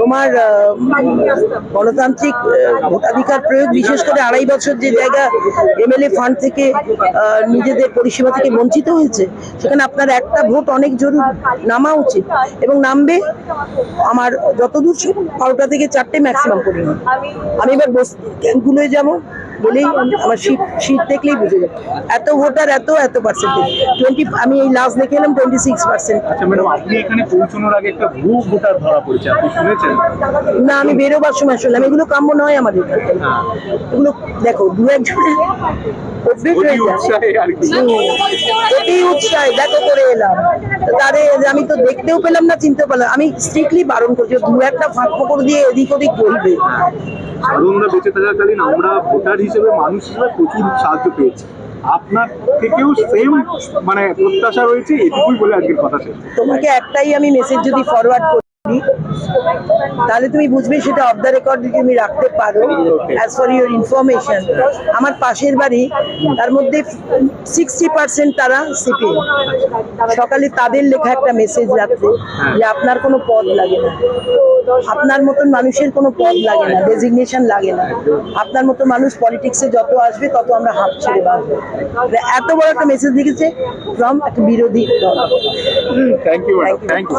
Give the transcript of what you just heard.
তোমার গণতান্ত্রিক ভোটাধিকার প্রয়োগ, বিশেষ করে আড়াই বছর যে জায়গা এমএলএ ফান্ড থেকে নিজেদের পরিষেবা থেকে বঞ্চিত হয়েছে, সেখানে আপনার একটা ভোট অনেক জরুরি, নামা উচিত এবং নামবে আমার যতদূর বারোটা থেকে চারটে ম্যাক্সিমাম পরিমাণ আমি এবার বস ক্যাম্পগুলোয় যাব। বলেই আমার শীত শীত দেখলেই বুঝে যাবে এত ভোটার এত এত পার্সেন্টেজ টোয়েন্টি আমি এই লাস্ট দেখে এলাম টোয়েন্টি সিক্স পার্সেন্ট আপনি এখানে পৌঁছানোর আগে একটা ভুয়ো ভোটার ধরা পড়েছে আপনি শুনেছেন? না আমি বেরোবার সময় শুনলাম। এগুলো কাম্য নয় আমাদের হ্যাঁ। এগুলো দেখো দু একজনের যায়। উৎসাহে আর কি। অতি উৎসাহে দেখো করে এলাম। তারে আমি তো দেখতেও পেলাম না চিনতে পারলাম আমি স্ট্রিক্টলি বারণ করছি দু একটা ফাঁক ফোকর দিয়ে এদিক ওদিক বলবে। সাধারণরা বেঁচে থাকাকালীন আমরা ভোটার হিসেবে মানুষ হিসেবে প্রচুর সাহায্য পেয়েছি। আপনার থেকেও সেম মানে প্রত্যাশা রয়েছে, এটুকুই বলে আজকের কথা শেষ। তোমাকে একটাই আমি মেসেজ যদি ফরওয়ার্ড করি তাহলে তুমি বুঝবে সেটা অফ দ্য রেকর্ড তুমি রাখতে পারো অ্যাজ ফর ইউর ইনফরমেশন আমার পাশের বাড়ি তার মধ্যে সিক্সটি পার্সেন্ট তারা সিপিএম সকালে তাদের লেখা একটা মেসেজ রাখতে যে আপনার কোনো পদ লাগে না। আপনার মতন মানুষের কোনো পদ লাগে না ডেজিগনেশন লাগে না। আপনার মতো মানুষ পলিটিক্সে যত আসবে তত আমরা হাফ ছেড়ে বাঁচবো মানে এত বড় একটা মেসেজ লিখেছে ফ্রম একটা বিরোধী দল। Thank you thank you